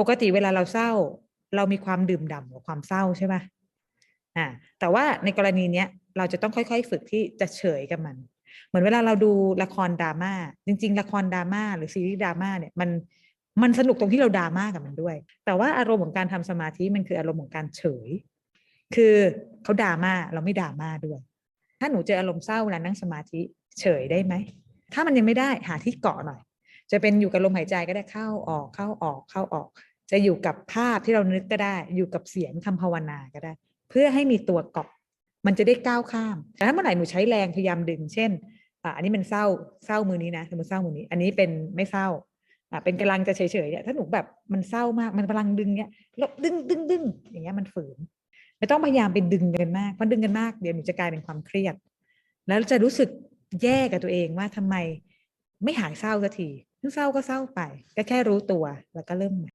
ปกติเวลาเราเศร้า เรามีความดื่มด่ำกับความเศร้าใช่ไหมอ่าแต่ว่าในกรณีเนี้ยเราจะต้องค่อยๆ ฝึกที่จะเฉยกับมัน เหมือนเวลาเราดูละครดราม่าจริง ๆ ละครดราม่าหรือซีรีส์ดราม่าเนี่ยมันมันสนุกตรงที่เราดราม่ากับมันด้วย แต่ว่าอารมณ์ของการทำสมาธิมันคืออารมณ์ของการเฉย คือเขาดราม่าเราไม่ดราม่าด้วย ถ้าหนูเจออารมณ์เศร้าเวลานั่งสมาธิเฉยได้ไหม ถ้ามันยังไม่ได้หาที่เกาะหน่อย จะเป็นอยู่กับลมหายใจก็ได้เข้าออกเข้าออกเข้าออก จะอยู่กับภาพที่เรานึกก็ได้ อยู่กับเสียงคำภาวนาก็ได้ เพื่อให้มีตัวเกาะมันจะได้ก้าวข้ามแต่ถ้าเมื่อไหร่หนูใช้แรงพยายามดึง เช่นอะอันนี้มันเศร้าเศร้ามือนี้นะสมมติเศร้ามือนี้ อันนี้เป็นไม่เศร้าอะเป็นกำลังจะเฉยๆเนี่ยถ้าหนูแบบมันเศร้ามากมันกำลังดึงเนี่ยแล้วดึงดึงดึงอย่างเงี้ยมันฝืนไม่ต้องพยายามไปดึงกันมากเพราะดึงกันมากเดี๋ยวหนูจะกลายเป็นความเครียด แล้วจะรู้สึกแย่กับตัวเองว่าทำไมไม่หายเศร้าสักที เศร้าก็เศร้าไป ก็แค่รู้ตัวแล้วก็เริ่มใหม่